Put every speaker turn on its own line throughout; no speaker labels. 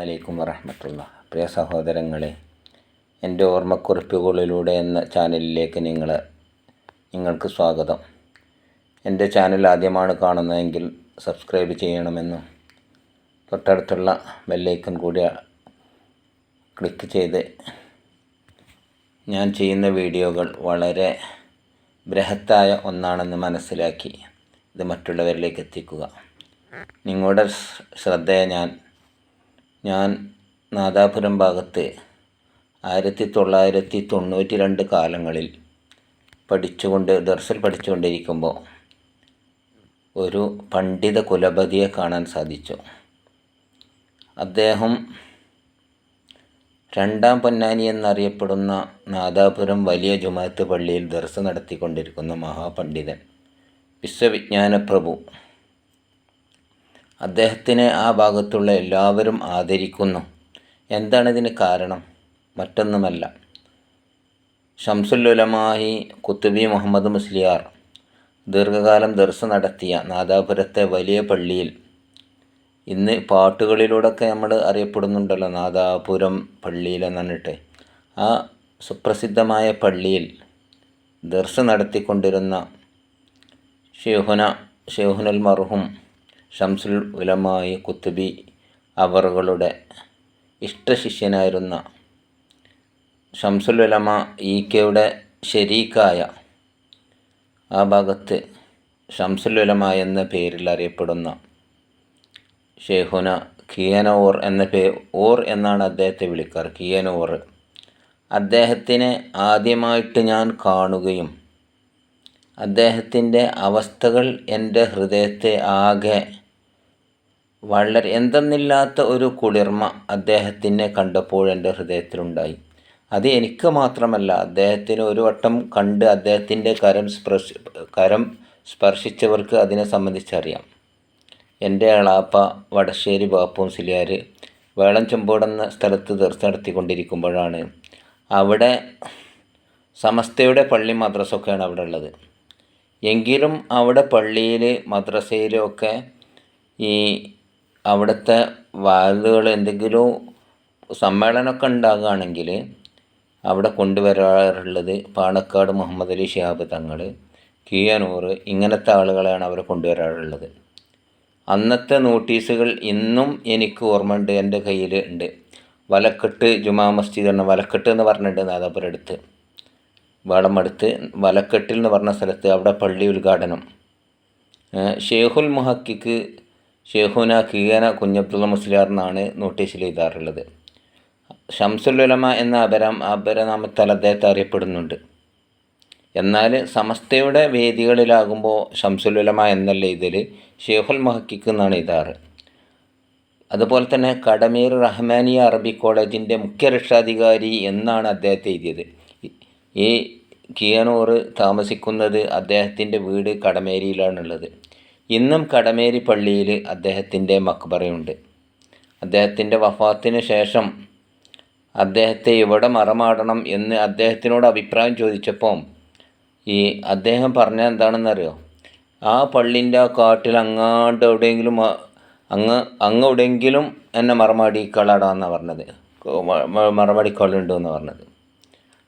വലൈക്കും വറഹമത്തുള്ള. പ്രിയ സഹോദരങ്ങളെ എന്റെ ഓർമ്മക്കുറിപ്പുകളിലൂടെ എന്ന ചാനലിലേക്ക് നിങ്ങൾ നിങ്ങൾക്ക് സ്വാഗതം. എന്റെ ചാനൽ ആദ്യമാണ് കാണുന്നതെങ്കിൽ സബ്സ്ക്രൈബ് ചെയ്യണമെന്നും തൊട്ടടുത്തുള്ള ബെല്ലൈക്കൺ കൂടി ക്ലിക്ക് ചെയ്ത് ഞാൻ ചെയ്യുന്ന വീഡിയോകൾ വളരെ ബൃഹത്തായ ഒന്നാണെന്ന് മനസ്സിലാക്കി ഇത് മറ്റുള്ളവരിലേക്ക് എത്തിക്കുക. നിങ്ങളുടെ ശ്രദ്ധയെ ഞാൻ ഞാൻ നാദാപുരം ഭാഗത്ത് ആയിരത്തി തൊള്ളായിരത്തി തൊണ്ണൂറ്റി രണ്ട് കാലങ്ങളിൽ പഠിച്ചുകൊണ്ട് ദർസിൽ പഠിച്ചുകൊണ്ടിരിക്കുമ്പോൾ ഒരു പണ്ഡിത കുലപതിയെ കാണാൻ സാധിച്ചു. അദ്ദേഹം രണ്ടാം പൊന്നാനി എന്നറിയപ്പെടുന്ന നാദാപുരം വലിയ ജുമാത്ത് പള്ളിയിൽ ദർസ് നടത്തിക്കൊണ്ടിരിക്കുന്ന മഹാപണ്ഡിതൻ വിശ്വവിജ്ഞാന പ്രഭു അദ്ദേഹത്തിനെ ആ ഭാഗത്തുള്ള എല്ലാവരും ആദരിക്കുന്നു. എന്താണ് ഇതിന് കാരണം? മറ്റൊന്നുമല്ല. ഷംസുല്ലുലമായി കുത്തുബി മുഹമ്മദ് മുസ്ലിയാർ ദീർഘകാലം ദർസ് നടത്തിയ നാദാപുരത്തെ വലിയ പള്ളിയിൽ ഇന്ന് പാട്ടുകളിലൂടെയൊക്കെ നമ്മൾ അറിയപ്പെടുന്നുണ്ടല്ലോ നാദാപുരം പള്ളിയിൽ എന്ന് പറഞ്ഞിട്ട് ആ സുപ്രസിദ്ധമായ പള്ളിയിൽ ദർസ് നടത്തിക്കൊണ്ടിരുന്ന ഷെയ്ഹുന ഷേഹുനൽ മർഹും ഷംസുൽ ഉലമായി കുത്തുബി അവറുകളുടെ ഇഷ്ടശിഷ്യനായിരുന്ന ഷംസുൽ ഉലമ ഇ കെയുടെ ഷെരീക്കായ ആ ഭാഗത്ത് ഷംസുൽ ഉലമ എന്ന പേരിൽ അറിയപ്പെടുന്ന ഷെയ്ഖുന കിയന ഓർ എന്ന പേ ഓർ എന്നാണ് അദ്ദേഹത്തെ വിളിക്കാറ് കിയന ഓർ അദ്ദേഹത്തിനെ ആദ്യമായിട്ട് ഞാൻ കാണുകയും അദ്ദേഹത്തിന്റെ അവസ്ഥകൾ എന്റെ ഹൃദയത്തെ ആകെ വളരെ എന്തെന്നില്ലാത്ത ഒരു കുളിർമ അദ്ദേഹത്തിനെ കണ്ടപ്പോൾ എന്റെ ഹൃദയത്തിലുണ്ടായി. അത് എനിക്ക് മാത്രമല്ല അദ്ദേഹത്തിന് ഒരു വട്ടം കണ്ട് അദ്ദേഹത്തിന്റെ കരം സ്പർശി കരം സ്പർശിച്ചവർക്ക് അതിനെ സംബന്ധിച്ചറിയാം. എന്റെ അളാപ്പ വടശ്ശേരി ബാപ്പു സിലിയാർ വേളം ചെമ്പോടെന്ന സ്ഥലത്ത് തീർച്ച നടത്തിക്കൊണ്ടിരിക്കുമ്പോഴാണ് അവിടെ സമസ്തയുടെ പള്ളി മദ്രസൊക്കെയാണ് അവിടെ ഉള്ളത്. എങ്കിലും അവിടെ പള്ളിയിൽ മദ്രസയിലും ഒക്കെ ഈ അവിടുത്തെ വാലുകൾ എന്തെങ്കിലും സമ്മേളനമൊക്കെ ഉണ്ടാകുകയാണെങ്കിൽ അവിടെ കൊണ്ടുവരാറുള്ളത് പാണക്കാട് മുഹമ്മദ് അലി ഷിഹാബ് തങ്ങൾ കിയനൂർ ഇങ്ങനത്തെ ആളുകളെയാണ് അവർ കൊണ്ടുവരാറുള്ളത്. അന്നത്തെ നോട്ടീസുകൾ ഇന്നും എനിക്ക് ഓർമ്മയുണ്ട് എന്റെ കയ്യിൽ ഉണ്ട്. വലക്കെട്ട് ജുമാ മസ്ജിദ് എന്ന വലക്കെട്ട് എന്ന് പറഞ്ഞിട്ടുണ്ട് നാദാപുരം അടുത്ത് വാളമടുത്ത് വലക്കെട്ടിൽ എന്ന് പറഞ്ഞ സ്ഥലത്ത് അവിടെ പള്ളി ഉദ്ഘാടനം. ഷേഹുൽ മുഹക്കിക്ക് ഷേഖുന കിയന കുഞ്ഞബ്ദുള്ള മുസ്ലിയാർ എന്നാണ് നോട്ടീസിൽ എഴുതാറുള്ളത്. ഷംസുലുലമ എന്ന അപരം അപരനാമത്താൽ അദ്ദേഹത്തെ അറിയപ്പെടുന്നുണ്ട്. എന്നാൽ സമസ്തയുടെ വേദികളിലാകുമ്പോൾ ഷംസുലുലമ എന്നല്ല ഇതിൽ ഷെയ്ഖുൽ മഹക്കിക്ക് എന്നാണ് എഴുതാറ്. അതുപോലെ തന്നെ കടമീർ റഹ്മാനിയ അറബി കോളേജിന്റെ മുഖ്യ രക്ഷാധികാരി എന്നാണ് അദ്ദേഹത്തെ എഴുതിയത്. ഈ കിയനൂർ താമസിക്കുന്നത് അദ്ദേഹത്തിന്റെ വീട് കടമേരിയിലാണുള്ളത്. ഇന്നും കടമേരി പള്ളിയിൽ അദ്ദേഹത്തിന്റെ മക്ബറയുണ്ട്. അദ്ദേഹത്തിന്റെ വഫാത്തിന് ശേഷം അദ്ദേഹത്തെ ഇവിടെ മറമാടണം എന്ന് അദ്ദേഹത്തിനോട് അഭിപ്രായം ചോദിച്ചപ്പോൾ ഈ അദ്ദേഹം പറഞ്ഞ എന്താണെന്നറിയോ? ആ പള്ളിന്റെ ആ കാട്ടിൽ അങ്ങാണ്ട് എവിടെയെങ്കിലും അങ്ങ് അങ്ങ് എവിടെയെങ്കിലും എന്നെ മറമാടിക്കളാടാന്നാണ് പറഞ്ഞത്. മറമാടിക്കളുണ്ട് എന്ന് പറഞ്ഞത്.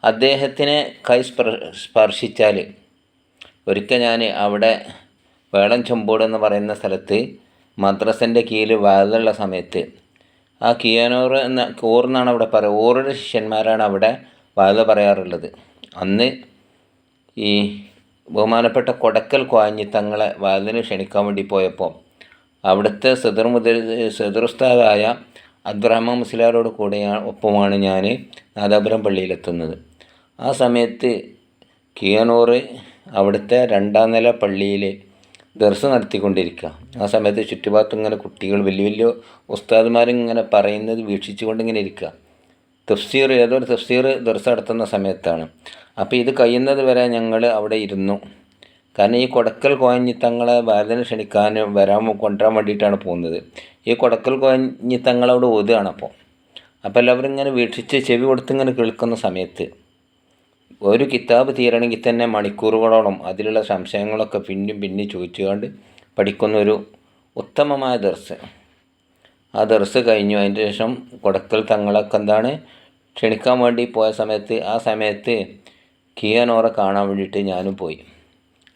അദ്ദേഹത്തിനെ കൈ സ്പർ സ്പർശിച്ചാൽ ഒരിക്കൽ ഞാൻ അവിടെ വേളം ചെമ്പോട് എന്ന് പറയുന്ന സ്ഥലത്ത് മദ്രസന്റെ കീഴിൽ വാലുള്ള സമയത്ത്. ആ കിയാനോർ എന്ന ഓർ എന്നാണ് അവിടെ പറയുക. ഓറുടെ ശിഷ്യന്മാരാണ് അവിടെ വാഴ പറയാറുള്ളത്. അന്ന് ഈ ബഹുമാനപ്പെട്ട കൊടക്കൽ കോയഞ്ഞി തങ്ങളെ വാതിന് ക്ഷണിക്കാൻ വേണ്ടി പോയപ്പോൾ അവിടുത്തെ സദർ മുതൽ അബ്രഹ്മ മുസ്ലിയാരോട് കൂടെ ഒപ്പമാണ് ഞാൻ നാദാപുരം പള്ളിയിലെത്തുന്നത്. ആ സമയത്ത് കിയനൂർ അവിടുത്തെ രണ്ടാം നില പള്ളിയിൽ ദർസ് നടത്തിക്കൊണ്ടിരിക്കുക. ആ സമയത്ത് ചുറ്റുഭാഗത്ത് ഇങ്ങനെ കുട്ടികൾ വലിയ വലിയ ഉസ്താദ്മാരിങ്ങനെ പറയുന്നത് വീക്ഷിച്ചുകൊണ്ട് ഇങ്ങനെ ഇരിക്കുക. തഫ്സീർ ഏതൊരു തഫ്സീർ ദർസ് നടത്തുന്ന സമയത്താണ്. അപ്പോൾ ഇത് കഴിയുന്നത് വരെ ഞങ്ങൾ അവിടെ ഇരുന്നു. കാരണം ഈ കൊടക്കൽ കോയഞ്ഞിത്തങ്ങളെ ഭാരതനെ ക്ഷണിക്കാൻ വരാൻ കൊണ്ടുവരാൻ വേണ്ടിയിട്ടാണ് പോകുന്നത്. ഈ കൊടക്കൽ കോയഞ്ഞിത്തങ്ങളവിടെ ഓതുകയാണ് അപ്പോൾ. അപ്പോൾ എല്ലാവരും ഇങ്ങനെ വീക്ഷിച്ച് ചെവി കൊടുത്ത് ഇങ്ങനെ കേൾക്കുന്ന സമയത്ത് ഒരു കിതാബ് തീരണമെങ്കിൽ തന്നെ മണിക്കൂറുകളോളം അതിലുള്ള സംശയങ്ങളൊക്കെ പിന്നെയും പിന്നെയും ചോദിച്ചുകൊണ്ട് പഠിക്കുന്ന ഒരു ഉത്തമമായ ദർസ്. ആ ദർസ് കഴിഞ്ഞു. അതിന്റെ ശേഷം കൊടക്കൽ തങ്ങളൊക്കെ എന്താണ്? ക്ഷണിക്കാൻ വേണ്ടി പോയ സമയത്ത് ആ സമയത്ത് കിയാനോറെ കാണാൻ വേണ്ടിയിട്ട് ഞാനും പോയി.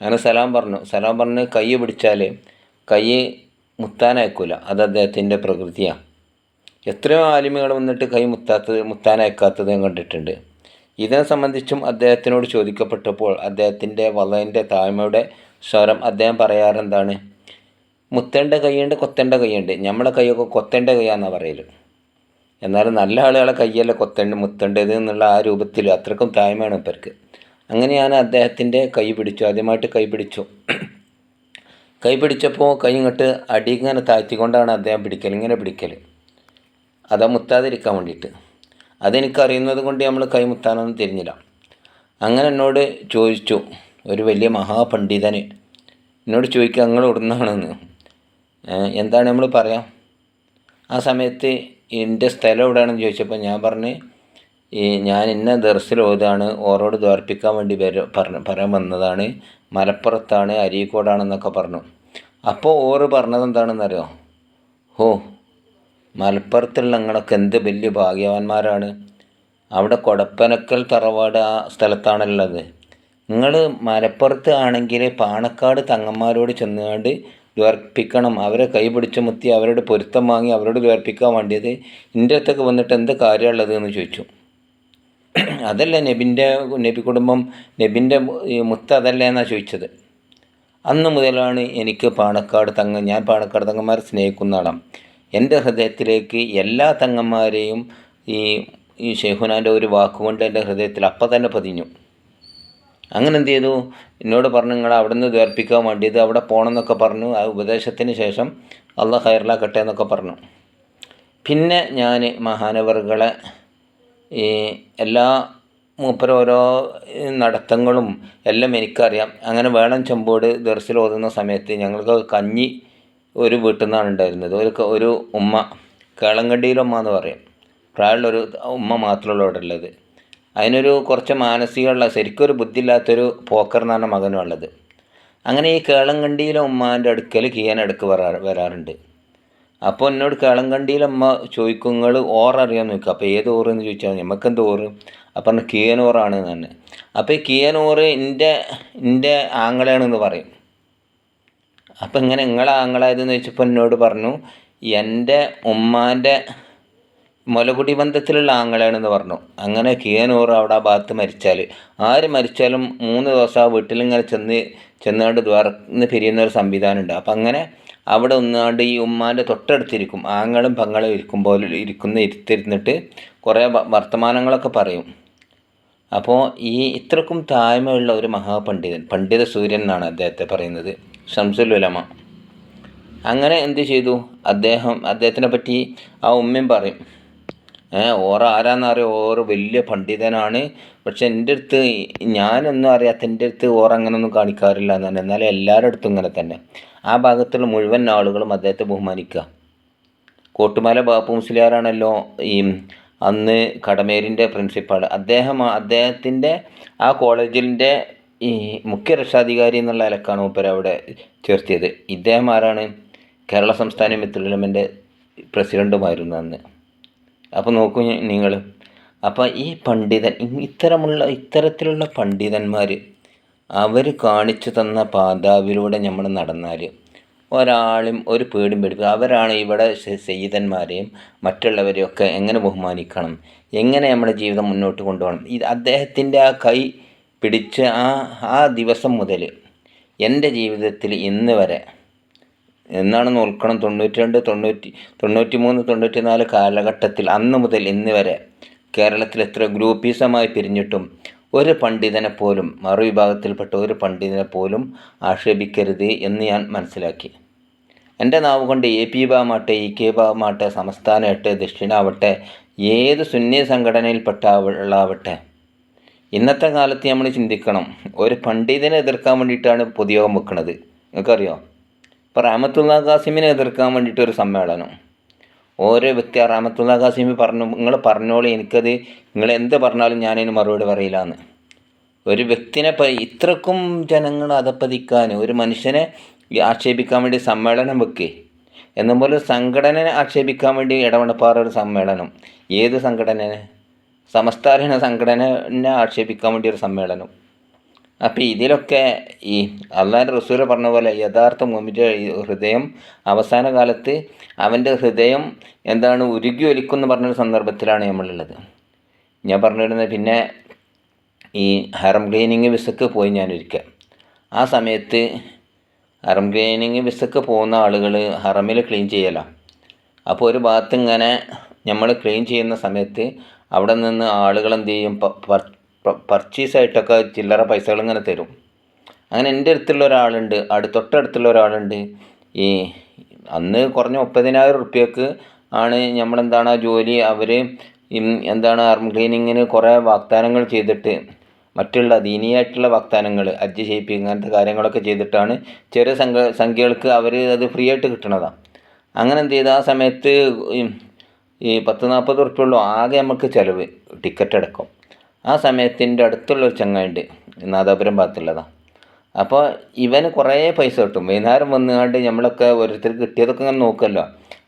അങ്ങനെ സലാം പറഞ്ഞു. സലാം പറഞ്ഞ് കൈ പിടിച്ചാൽ കൈ മുത്താനയക്കൂല. അത് അദ്ദേഹത്തിന്റെ പ്രകൃതിയാണ്. എത്രയോ ആലിമികൾ വന്നിട്ട് കൈ മുത്താത്തത് മുത്താനയക്കാത്തത് ഞാൻ കണ്ടിട്ടുണ്ട്. ഇതിനെ സംബന്ധിച്ചും അദ്ദേഹത്തിനോട് ചോദിക്കപ്പെട്ടപ്പോൾ അദ്ദേഹത്തിന്റെ വളവിന്റെ താഴ്മയുടെ സ്വരം അദ്ദേഹം പറയാറെന്താണ്? മുത്തേണ്ട കൈയുണ്ട് കൊത്തേണ്ട കൈയുണ്ട് നമ്മളെ കൈയൊക്കെ കൊത്തേണ്ട കൈയാണെന്നാണ് പറയൽ എന്നാലും നല്ല ആളുകളെ കൈയല്ല കൊത്തേണ്ട മുത്തേണ്ടത് എന്നുള്ള ആ രൂപത്തിൽ അത്രക്കും താഴ്മയാണ് ഇപ്പർക്ക്. അങ്ങനെയാണ് അദ്ദേഹത്തിന്റെ കൈ പിടിച്ചു ആദ്യമായിട്ട് കൈ പിടിച്ചു. കൈ പിടിച്ചപ്പോൾ കൈ ഇങ്ങോട്ട് അടി ഇങ്ങനെ താഴ്ത്തിക്കൊണ്ടാണ് അദ്ദേഹം പിടിക്കൽ ഇങ്ങനെ പിടിക്കൽ അതാ മുത്താതിരിക്കാൻ വേണ്ടിയിട്ട്. അതെനിക്കറിയുന്നത് കൊണ്ട് നമ്മൾ കൈമുത്താനൊന്നും തിരിഞ്ഞില്ല. അങ്ങനെ എന്നോട് ചോദിച്ചു ഒരു വലിയ മഹാപണ്ഡിതന് എന്നോട് ചോദിക്കുക നിങ്ങൾ ഇവിടുന്നാണെന്ന് എന്താണ് നമ്മൾ പറയാം? ആ സമയത്ത് എന്റെ സ്ഥലം എവിടെയാണെന്ന് ചോദിച്ചപ്പോൾ ഞാൻ പറഞ്ഞ് ഈ ഞാൻ ഇന്ന ദർസിൽ ഓതാണ് ഓരോട് ദ്വാർപ്പിക്കാൻ വേണ്ടി വര പറഞ്ഞ പറയാൻ വന്നതാണ് മലപ്പുറത്താണ് അരീക്കോടാണെന്നൊക്കെ പറഞ്ഞു. അപ്പോൾ ഓറ് പറഞ്ഞത് എന്താണെന്നറിയോ ഹോ മലപ്പുറത്തുള്ള നിങ്ങളൊക്കെ എന്ത് വലിയ ഭാഗ്യവാന്മാരാണ്. അവിടെ കൊടപ്പനക്കൽ തറവാട് ആ സ്ഥലത്താണുള്ളത്. നിങ്ങൾ മലപ്പുറത്ത് ആണെങ്കിൽ പാണക്കാട് തങ്ങന്മാരോട് ചെന്നുകൊണ്ട് ദ്വർപ്പിക്കണം അവരെ കൈ പിടിച്ച് മുത്തി അവരോട് പൊരുത്തം വാങ്ങി അവരോട് ദ്വർപ്പിക്കാൻ വേണ്ടിയത് എന്റെ അടുത്തൊക്കെ വന്നിട്ട് എന്ത് കാര്യമുള്ളത് എന്ന് ചോദിച്ചു. അതല്ല നബിന്റെ നബി കുടുംബം നബിന്റെ മുത്ത് അതല്ല എന്നാണ് ചോദിച്ചത്. അന്ന് മുതലാണ് എനിക്ക് പാണക്കാട് തങ്ങ ഞാൻ പാണക്കാട് തങ്ങന്മാരെ സ്നേഹിക്കുന്ന ആളാണ് എന്റെ ഹൃദയത്തിലേക്ക് എല്ലാ തങ്ങന്മാരെയും ഈ ഈ ഷെഹുനാന്റെ ഒരു വാക്കുകൊണ്ട് എന്റെ ഹൃദയത്തിൽ അപ്പം തന്നെ പതിഞ്ഞു. അങ്ങനെ എന്ത് ചെയ്തു? എന്നോട് പറഞ്ഞു നിങ്ങൾ അവിടെ നിന്ന് ദ്വേർപ്പിക്കാൻ വേണ്ടിയത് അവിടെ പോകണം എന്നൊക്കെ പറഞ്ഞു. ആ ഉപദേശത്തിന് ശേഷം അള്ളാഹ് ഹൈറലാക്കട്ടെ എന്നൊക്കെ പറഞ്ഞു. പിന്നെ ഞാൻ മഹാനവറുകളെ ഈ എല്ലാ മൂപ്പര ഓരോ നടത്തങ്ങളും എല്ലാം എനിക്കറിയാം. അങ്ങനെ വേണം ചെമ്പോട് ദർശനം ഓതുന്ന സമയത്ത് ഞങ്ങൾക്ക് കഞ്ഞി ഒരു വീട്ടിൽ നിന്നാണ് ഉണ്ടായിരുന്നത്. ഒരു ഒരു ഉമ്മ കേളങ്കണ്ടിയിലുമ്മ എന്ന് പറയും. പ്രായമുള്ളൊരു ഉമ്മ മാത്രമുള്ള അവിടെ ഉള്ളത് അതിനൊരു കുറച്ച് മാനസികമുള്ള ശരിക്കും ഒരു ബുദ്ധിയില്ലാത്തൊരു പോക്കർ എന്നാണ് പറഞ്ഞ മകനും ഉള്ളത്. അങ്ങനെ ഈ കേളങ്കണ്ടിയിലെ ഉമ്മാന്റെ അടുക്കൽ കിയാൻ അടുക്ക് വരാ വരാറുണ്ട്. അപ്പോൾ എന്നോട് കേളങ്കണ്ടിയിലെ ഉമ്മ ചോദിക്കും നിങ്ങൾ ഓററിയാൻ നോക്കുക അപ്പോൾ ഏത് ഓറ് എന്ന് ചോദിച്ചാൽ നമുക്കെന്ത് ഓറ്? അപ്പം കിയനോറാണ് തന്നെ അപ്പോൾ ഈ കിയനോറ് എന്റെ എന്റെ ആങ്ങളയാണെന്ന് പറയും. അപ്പം ഇങ്ങനെ നിങ്ങളെ ആങ്ങളായതെന്ന് ചോദിച്ചപ്പോൾ എന്നോട് പറഞ്ഞു എന്റെ ഉമ്മാന്റെ മുലകുടി ബന്ധത്തിലുള്ള ആങ്ങളാണെന്ന് പറഞ്ഞു. അങ്ങനെ കിയനൂർ അവിടെ ആ ഭാഗത്ത് മരിച്ചാൽ ആര് മരിച്ചാലും മൂന്ന് ദിവസം ആ വീട്ടിലിങ്ങനെ ചെന്ന് ചെന്നുകൊണ്ട് ദ്വാരന്ന് പിരിയുന്ന ഒരു സംവിധാനമുണ്ട്. അപ്പം അങ്ങനെ അവിടെ ഒന്നാണ്ട് ഈ ഉമ്മാന്റെ തൊട്ടടുത്തിരിക്കും. ആങ്ങളും പങ്ങളും പോലെ ഇരിക്കുന്ന ഇരുത്തിരുന്നിട്ട് കുറേ വർത്തമാനങ്ങളൊക്കെ പറയും. അപ്പോൾ ഈ ഇത്രക്കും താഴ്മയുള്ള ഒരു മഹാപണ്ഡിതൻ പണ്ഡിത സൂര്യൻ എന്നാണ് അദ്ദേഹത്തെ പറയുന്നത്. ഷംസുൽ ഉലമ അങ്ങനെ എന്ത് ചെയ്തു? അദ്ദേഹം അദ്ദേഹത്തിനെ പറ്റി ആ ഉമ്മയും പറയും. ഓറ ആരാന്നറിയോ ഓറ് വലിയ പണ്ഡിതനാണ്. പക്ഷെ എന്റെ അടുത്ത് ഞാനൊന്നും അറിയാത്ത എന്റെ അടുത്ത് ഓറ അങ്ങനെയൊന്നും കാണിക്കാറില്ല എന്നാണ് എന്നാലും എല്ലാവരുടെ അടുത്തും ഇങ്ങനെ തന്നെ. ആ ഭാഗത്തുള്ള മുഴുവൻ ആളുകളും അദ്ദേഹത്തെ ബഹുമാനിക്കുക. കോട്ടുമല ബാപ്പു മുസ്ലിയാറാണല്ലോ ഈ അന്ന് കടമേരിന്റെ പ്രിൻസിപ്പാൾ അദ്ദേഹം അദ്ദേഹത്തിന്റെ ആ കോളേജിന്റെ ഈ മുഖ്യ രക്ഷാധികാരി എന്നുള്ള നിലക്കാണ് മൂപ്പര് അവിടെ ചേർത്തിയത്. ഇദ്ദേഹം ആരാണ് കേരള സംസ്ഥാന മിത്രലമിന്റെ പ്രസിഡന്റുമായിരുന്നു അന്ന്. അപ്പോൾ നോക്കൂ നിങ്ങൾ അപ്പോൾ ഈ പണ്ഡിതൻ ഇത്തരമുള്ള ഇത്തരത്തിലുള്ള പണ്ഡിതന്മാർ അവർ കാണിച്ചു തന്ന പാതാവിലൂടെ നമ്മൾ നടന്നാൽ ഒരാളും ഒരു പേടും പേടിപ്പിക്കുക അവരാണ് ഇവിടെ സെയ്തന്മാരെയും മറ്റുള്ളവരെയൊക്കെ എങ്ങനെ ബഹുമാനിക്കണം? എങ്ങനെ നമ്മുടെ ജീവിതം മുന്നോട്ട് കൊണ്ടുപോകണം? ഇത് അദ്ദേഹത്തിന്റെ ആ കൈ പിടിച്ച് ആ ആ ദിവസം മുതൽ എന്റെ ജീവിതത്തിൽ ഇന്ന് വരെ എന്നാണ് ഓർക്കണം തൊണ്ണൂറ്റി രണ്ട് തൊണ്ണൂറ്റി തൊണ്ണൂറ്റി മൂന്ന് തൊണ്ണൂറ്റി നാല് കാലഘട്ടത്തിൽ അന്ന് മുതൽ ഇന്ന് വരെ കേരളത്തിൽ എത്ര ഗ്രൂപ്പീസമായി പിരിഞ്ഞിട്ടും ഒരു പണ്ഡിതനെ പോലും മറുവിഭാഗത്തിൽപ്പെട്ട ഒരു പണ്ഡിതനെ പോലും ആക്ഷേപിക്കരുത് എന്ന് ഞാൻ മനസ്സിലാക്കി. എന്റെ നാവ് കൊണ്ട് എ പി ഭാഗമാട്ടെ ഇ കെ ഭാഗമാട്ടെ സംസ്ഥാനമാട്ടെ ദക്ഷിണാവട്ടെ ഏത് സുന്നി സംഘടനയിൽപ്പെട്ട ആവട്ടെ ഇന്നത്തെ കാലത്ത് നമ്മൾ ചിന്തിക്കണം ഒരു പണ്ഡിതനെ എതിർക്കാൻ വേണ്ടിയിട്ടാണ് പൊതുയോഗം വെക്കുന്നത് നിങ്ങൾക്കറിയോ? ഇപ്പോൾ റാമത്തുള്ള ഖാസിമിനെ എതിർക്കാൻ വേണ്ടിയിട്ട് ഒരു സമ്മേളനം. ഓരോ വ്യക്തി റാമത്തുള്ള ഖാസിമി പറഞ്ഞു നിങ്ങൾ പറഞ്ഞോളി എനിക്കത് നിങ്ങൾ എന്ത് പറഞ്ഞാലും ഞാനതിന് മറുപടി പറയില്ല എന്ന് ഒരു വ്യക്തിനെ ഇത്രക്കും ജനങ്ങൾ അതപ്പതിക്കാൻ ഒരു മനുഷ്യനെ ആക്ഷേപിക്കാൻ വേണ്ടി സമ്മേളനം വെക്കേ. എന്നുപോലെ സംഘടനയെ ആക്ഷേപിക്കാൻ വേണ്ടി ഇടപെടപ്പാറൊരു ഒരു സമ്മേളനം. ഏത് സംഘടനനെ? സമസ്താരണ സംഘടനനെ ആക്ഷേപിക്കാൻ വേണ്ടി ഒരു സമ്മേളനം. അപ്പോൾ ഇതിലൊക്കെ ഈ അള്ളാന്റെ റസൂൽ പറഞ്ഞ പോലെ യഥാർത്ഥ മുമിന്റെ ഹൃദയം അവസാന കാലത്ത് അവന്റെ ഹൃദയം എന്താണ് ഉരുകി ഒലിക്കുമെന്ന് പറഞ്ഞൊരു സന്ദർഭത്തിലാണ് നമ്മളുള്ളത്. ഞാൻ പറഞ്ഞിരുന്നത് പിന്നെ ഈ ഹറം ക്ലീനിങ് വിസക്ക് പോയി ഞാൻ ഞാനൊരിക്കൽ ആ സമയത്ത് ഹറം ക്ലീനിങ് വിസക്ക് പോകുന്ന ആളുകൾ ഹറമിൽ ക്ലീൻ ചെയ്യലാണ് അപ്പോൾ ഒരു ഭാഗത്ത് ഇങ്ങനെ നമ്മൾ ക്ലീൻ ചെയ്യുന്ന സമയത്ത് അവിടെ നിന്ന് ആളുകൾ എന്ത് ചെയ്യും? പർച്ചേസായിട്ടൊക്കെ ചില്ലറ പൈസകൾ ഇങ്ങനെ തരും. അങ്ങനെ എന്റെ അടുത്തുള്ള ഒരാളുണ്ട് അടു തൊട്ടടുത്തുള്ള ഒരാളുണ്ട്. ഈ അന്ന് കുറഞ്ഞ മുപ്പതിനായിരം റുപ്യക്ക് ആണ് നമ്മളെന്താണ് ആ ജോലി അവർ എന്താണ് ആർം ക്ലീനിങ്ങിന് കുറേ വാഗ്ദാനങ്ങൾ ചെയ്തിട്ട് മറ്റുള്ള ദീനീയായിട്ടുള്ള വാഗ്ദാനങ്ങൾ അജ്ജ് ചെയ്യിപ്പിക്കുക അങ്ങനത്തെ കാര്യങ്ങളൊക്കെ ചെയ്തിട്ടാണ് ചെറിയ സംഖ്യ സംഖ്യകൾക്ക് അവർ അത് ഫ്രീ ആയിട്ട് കിട്ടണതാണ് അങ്ങനെ എന്ത് ചെയ്ത് ആ സമയത്ത് ഈ പത്ത് നാൽപ്പത് ഉറുപ്പ്യുള്ളൂ ആകെ നമുക്ക് ചിലവ് ടിക്കറ്റ് അടക്കം. ആ സമയത്തിന്റെ അടുത്തുള്ള ഒരു ചങ്ങായിണ്ട് നാദാപുരം ഭാഗത്തുള്ളതാണ് അപ്പോൾ ഇവന് കുറേ പൈസ കിട്ടും. വൈകുന്നേരം വന്നുകൊണ്ട് നമ്മളൊക്കെ ഓരോരുത്തർ കിട്ടിയതൊക്കെ ഇങ്ങനെ നോക്കുമല്ലോ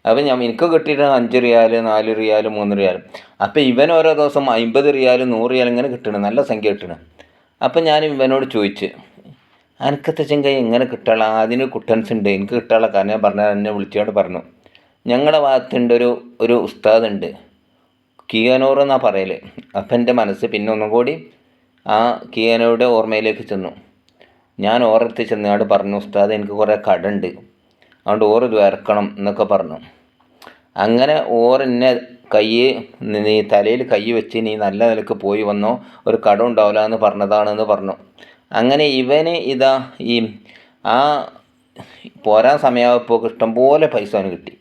അപ്പം ഞാൻ എനിക്ക് കിട്ടിയിട്ട് അഞ്ച് റിയാൽ നാല് റിയാൽ മൂന്ന് റിയാൽ അപ്പം ഇവൻ ഓരോ ദിവസം അമ്പത് റിയാൽ നൂറ് റിയാൽ ഇങ്ങനെ കിട്ടണം നല്ല സംഖ്യ കിട്ടണം. അപ്പം ഞാൻ ഇവനോട് ചോദിച്ച് അനക്കത്തെ ചെങ്ക എങ്ങനെ കിട്ടാള? അതിന് കുട്ടൻസ് ഉണ്ട് എനിക്ക് കിട്ടാനുള്ള കാരണം ഞാൻ പറഞ്ഞാൽ എന്നെ വിളിച്ചുകൊണ്ട് പറഞ്ഞു. ഞങ്ങളുടെ ഭാഗത്തുണ്ട് ഒരു ഒരു ഉസ്താദുണ്ട്. കിയാനൂർ എന്നാണ് പറയൽ അപ്പം എന്റെ മനസ്സ് പിന്നെ ഒന്നും കൂടി ആ കിയാനോയുടെ ഓർമ്മയിലേക്ക് ചെന്നു. ഞാൻ ഓരത്തി ചെന്ന് അയാൾ പറഞ്ഞു ഉസ്താദ് എനിക്ക് കുറേ കടുണ്ട്. അതുകൊണ്ട് ഓർ ഇത് വരക്കണം എന്നൊക്കെ പറഞ്ഞു. അങ്ങനെ ഓർ എന്നെ കൈ നീ തലയിൽ കൈ വെച്ച് നീ നല്ല നിലയ്ക്ക് പോയി വന്നോ ഒരു കടം ഉണ്ടാവില്ല എന്ന് പറഞ്ഞതാണെന്ന് പറഞ്ഞു. അങ്ങനെ ഇവന് ഇതാ ഈ ആ പോരാൻ സമയമായപ്പോൾ ഇഷ്ടംപോലെ പൈസ അവന് കിട്ടി.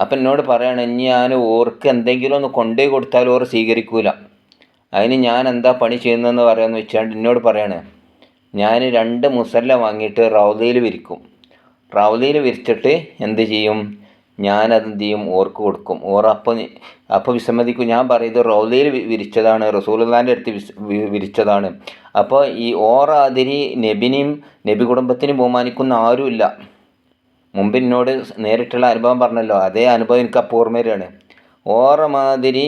അപ്പം എന്നോട് പറയാണ് ഇനി ഞാൻ ഓർക്ക് എന്തെങ്കിലും ഒന്ന് കൊണ്ടുപോയി കൊടുത്താൽ ഓർ സ്വീകരിക്കൂല. അതിന് ഞാൻ എന്താ പണി ചെയ്യുന്നതെന്ന് പറയാമെന്ന് വെച്ചാൽ എന്നോട് പറയാണ് ഞാൻ രണ്ട് മുസല്ല വാങ്ങിയിട്ട് റൗദയിൽ വിരിക്കും. റൗദയിൽ വിരിച്ചിട്ട് എന്ത് ചെയ്യും? ഞാനത് എന്ത് ചെയ്യും? ഓർക്ക് കൊടുക്കും. ഓർ അപ്പം അപ്പോൾ വിസമ്മതിക്കും. ഞാൻ പറയുന്നത് റൗദയിൽ വിരിച്ചതാണ്. റസൂലുള്ളാന്റെ അടുത്ത് വിരിച്ചതാണ്. അപ്പോൾ ഈ ഓറാതിരി നബിനെയും നബി കുടുംബത്തിനും ബഹുമാനിക്കുന്ന ആരുമില്ല. മുമ്പ് എന്നോട് നേരിട്ടുള്ള അനുഭവം പറഞ്ഞല്ലോ. അതേ അനുഭവം എനിക്ക് അപ്പൂർമ്മയിലാണ് ഓറമാതിരി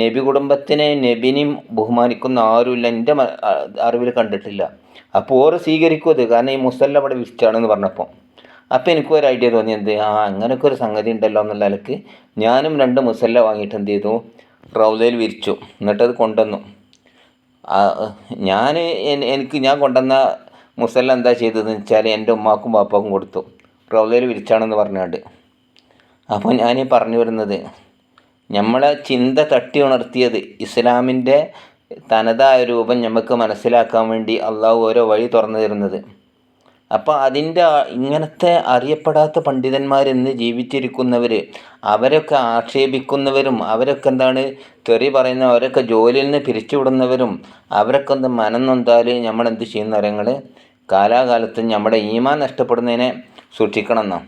നബി കുടുംബത്തിനെ നബിനെയും ബഹുമാനിക്കുന്ന ആരുമില്ല. എന്റെ അറിവിൽ കണ്ടിട്ടില്ല. അപ്പോൾ ഓറ് സ്വീകരിക്കും അത്. കാരണം ഈ മുസല്ല അവിടെ വിസ്റ്റാണെന്ന് പറഞ്ഞപ്പോൾ അപ്പോൾ എനിക്കും ഒരു ഐഡിയ തോന്നി എന്ത്? ആ അങ്ങനെയൊക്കെ ഒരു സംഗതി ഉണ്ടല്ലോ എന്നുള്ള നിലയ്ക്ക് ഞാനും രണ്ട് മുസല്ല വാങ്ങിയിട്ട് എന്ത് ചെയ്തു? റൗലയിൽ വിരിച്ചു. എന്നിട്ടത് കൊണ്ടുവന്നു. ഞാൻ എനിക്ക് ഞാൻ കൊണ്ടുവന്ന മുസല്ല എന്താ ചെയ്തതെന്ന് വെച്ചാൽ എന്റെ ഉമ്മാക്കും പാപ്പാക്കും കൊടുത്തു. റൗലയിൽ വിരിച്ചാണെന്ന് പറഞ്ഞുകൊണ്ട് അപ്പോൾ ഞാൻ പറഞ്ഞു വരുന്നത് നമ്മളെ ചിന്ത തട്ടി ഉണർത്തിയത് ഇസ്ലാമിന്റെ തനതായ രൂപം നമുക്ക് മനസ്സിലാക്കാൻ വേണ്ടി അള്ളാഹു ഓരോ വഴി തുറന്നു തരുന്നത്. അപ്പോൾ അതിന്റെ ഇങ്ങനത്തെ അറിയപ്പെടാത്ത പണ്ഡിതന്മാരെന്ന് ജീവിച്ചിരിക്കുന്നവർ അവരൊക്കെ ആക്ഷേപിക്കുന്നവരും അവരൊക്കെ എന്താണ് തെറി പറയുന്ന അവരൊക്കെ ജോലിയിൽ നിന്ന് പിരിച്ചുവിടുന്നവരും അവരൊക്കെ ഒന്ന് മനം നൊന്താൽ നമ്മളെന്ത് ചെയ്യുന്ന കാര്യങ്ങൾ കാലാകാലത്ത് നമ്മുടെ ഈമാൻ നഷ്ടപ്പെടുന്നതിനെ സൂക്ഷിക്കണം എന്നാ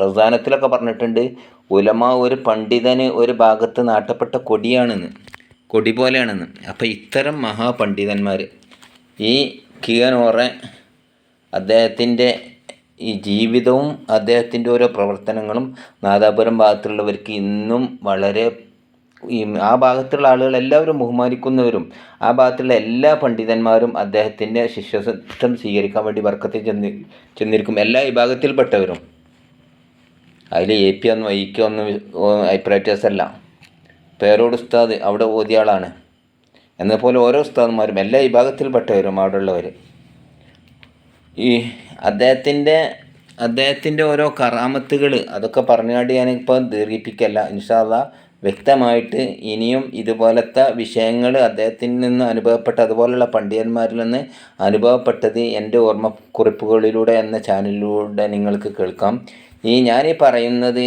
റസാനത്തിലൊക്കെ പറഞ്ഞിട്ടുണ്ട് ഉലമ ഒരു പണ്ഡിതന് ഒരു ഭാഗത്ത് നാട്ടപ്പെട്ട കൊടിയാണെന്ന് കൊടി പോലെയാണെന്ന്. അപ്പോൾ ഇത്തരം മഹാപണ്ഡിതന്മാർ ഈ കിയനോറെ അദ്ദേഹത്തിന്റെ ഈ ജീവിതവും അദ്ദേഹത്തിന്റെ ഓരോ പ്രവർത്തനങ്ങളും നാദാപുരം ഭാഗത്തുള്ളവർക്ക് ഇന്നും വളരെ ഈ ആ ഭാഗത്തുള്ള ആളുകൾ എല്ലാവരും ബഹുമാനിക്കുന്നവരും ആ ഭാഗത്തുള്ള എല്ലാ പണ്ഡിതന്മാരും അദ്ദേഹത്തിന്റെ ശിഷ്യത്വം സ്വീകരിക്കാൻ വേണ്ടി വർക്കത്തിൽ ചെന്ന് ചെന്നിരിക്കും. എല്ലാ വിഭാഗത്തിൽപ്പെട്ടവരും. അതിൽ എ പി ഒന്നും ഐ കെ ഒന്നും അഭിപ്രായറ്റേഴ്സ് അല്ല. പേരോട് ഉസ്താദ് അവിടെ ഓതിയ ആളാണ്. എന്നപോലെ ഓരോ ഉസ്താദന്മാരും എല്ലാ വിഭാഗത്തിൽപ്പെട്ടവരും അവിടെ ഉള്ളവർ ഈ അദ്ദേഹത്തിന്റെ അദ്ദേഹത്തിന്റെ ഓരോ കറാമത്തുകൾ അതൊക്കെ പറഞ്ഞുകൊണ്ട് ഞാനിപ്പോൾ ദീർഘിപ്പിക്കല്ല. ഇൻഷാല്ല വ്യക്തമായിട്ട് ഇനിയും ഇതുപോലത്തെ വിഷയങ്ങൾ അദ്ദേഹത്തിൽ നിന്ന് അനുഭവപ്പെട്ട അതുപോലുള്ള പണ്ഡിതന്മാരിൽ നിന്ന് അനുഭവപ്പെട്ടത് എന്റെ ഓർമ്മക്കുറിപ്പുകളിലൂടെ എന്ന ചാനലിലൂടെ നിങ്ങൾക്ക് കേൾക്കാം. ഈ ഞാനീ പറയുന്നത്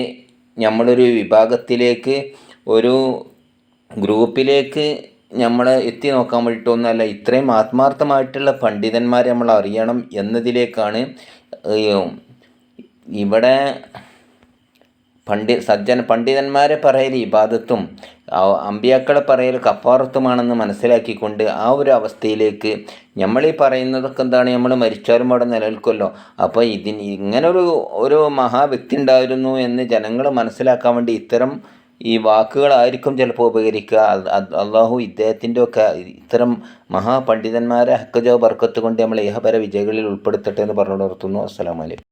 നമ്മളൊരു വിഭാഗത്തിലേക്ക് ഒരു ഗ്രൂപ്പിലേക്ക് നമ്മൾ എത്തി നോക്കാൻ വേണ്ടിയിട്ടൊന്നുമല്ല ഇത്രയും ആത്മാർത്ഥമായിട്ടുള്ള പണ്ഡിതന്മാരെ നമ്മൾ അറിയണം എന്നതിലേക്കാണ് ഇവിടെ പണ്ഡി സജ്ജൻ പണ്ഡിതന്മാരെ പറയൽ ഇബാദത്തും അമ്പിയാക്കളെ പറയൽ കഫാറത്തുമാണെന്ന് മനസ്സിലാക്കിക്കൊണ്ട് ആ ഒരു അവസ്ഥയിലേക്ക് നമ്മൾ ഈ പറയുന്നതൊക്കെ എന്താണ്? നമ്മൾ മരിച്ചാലും അവിടെ നിലനിൽക്കുമല്ലോ. അപ്പോൾ ഇതിന് ഇങ്ങനൊരു ഒരു മഹാവ്യക്തി ഉണ്ടായിരുന്നു എന്ന് ജനങ്ങൾ മനസ്സിലാക്കാൻ വേണ്ടി ഇത്തരം ഈ വാക്കുകളായിരിക്കും ചിലപ്പോൾ ഉപകരിക്കുക. അള്ളാഹു ഇദ്ദേഹത്തിന്റെ ഒക്കെ ഇത്തരം മഹാപണ്ഡിതന്മാരെ ഹക്കജോ ബർക്കത്ത് കൊണ്ട് നമ്മൾ ഏഹപര വിജയങ്ങളിൽ ഉൾപ്പെടുത്തട്ടെ എന്ന് പറഞ്ഞു നിർത്തുന്നു. അസ്സലാമലൈക്കും